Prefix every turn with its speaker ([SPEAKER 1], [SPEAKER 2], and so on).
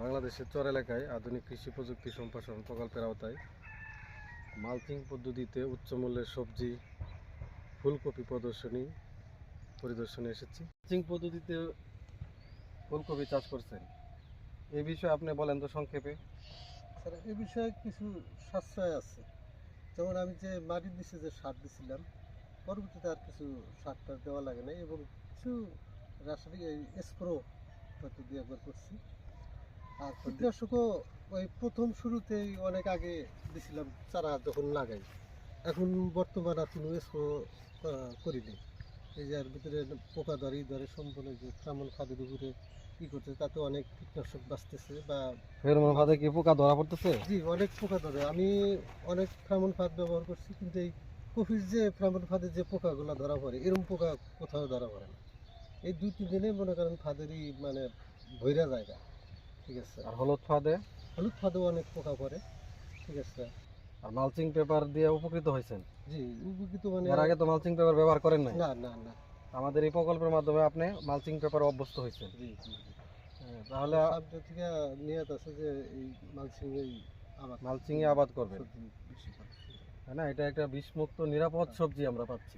[SPEAKER 1] বাংলাদেশের চর এলাকায় আধুনিক কৃষি প্রযুক্তি সম্প্রসারণ প্রকল্পের আওতায় মালচিং পদ্ধতিতে উচ্চমূল্যের সবজি, ফুলকপি প্রদর্শনী পরিদর্শনে এসেছি। মালচিং পদ্ধতিতে ফুলকপি চাষ করছেন। এ বিষয়ে আপনি বলেন তো সংক্ষেপে।
[SPEAKER 2] স্যার, এ বিষয়ে কিছু সাশ্রয় আছে। যেমন আমি যে মাটির নিচে যে সার দিছিলাম, পরবর্তীতে আর কিছু সার টার দেওয়া লাগে না এবং কিছু রাসায়নিক স্প্রো পদ্ধতি একবার করছি। আর কীটনাশকও ওই প্রথম শুরুতেই অনেক আগে দিছিলাম চারা যখন লাগাই। এখন বর্তমান আর কোনো স্প্রো করিনি এই যে এর ভিতরে পোকা ধরে ই ধরে সম্পূর্ণ যে ফ্রামল খাদের উপরে ই করছে তাতে অনেক কীটনাশক বাঁচতেছে বা
[SPEAKER 1] ফেরোমন ফাঁদে কি পোকা ধরা পড়তেছে?
[SPEAKER 2] জি অনেক পোকা ধরে। আমি অনেক ফ্রামন ফাঁদ ব্যবহার করছি কিন্তু এই কফির যে ফ্রামন ফাঁদে যে পোকাগুলো ধরা পড়ে এরকম পোকা কোথাও ধরা পড়ে না। এই দুই তিন দিনে মনে করেন ফাঁদেরই মানে ভৈরা জায়গা ঠিক আছে।
[SPEAKER 1] আর হলুদ ফাঁদে?
[SPEAKER 2] হলুদ ফাঁদেও অনেক পোকা পড়ে ঠিক আছে।
[SPEAKER 1] আর মালচিং পেপার দিয়ে উপকৃত হয়েছেন?
[SPEAKER 2] জি উপকৃত মানে
[SPEAKER 1] এর আগে তো মালচিং পেপার ব্যবহার করেন নাই?
[SPEAKER 2] না না না।
[SPEAKER 1] আমাদের এই প্রকল্পের মাধ্যমে আপনি মালচিং পেপার অভ্যস্ত হয়েছেন।
[SPEAKER 2] জি জি
[SPEAKER 1] তাহলে
[SPEAKER 2] সামনে থেকে নিয়ত আছে যে এই মালসিং এই আবাদ
[SPEAKER 1] মালচিং এ আবাদ করবেন।
[SPEAKER 2] করা।
[SPEAKER 1] না? এটা একটা বিষমুক্ত নিরাপদ সবজি আমরা পাচ্ছি।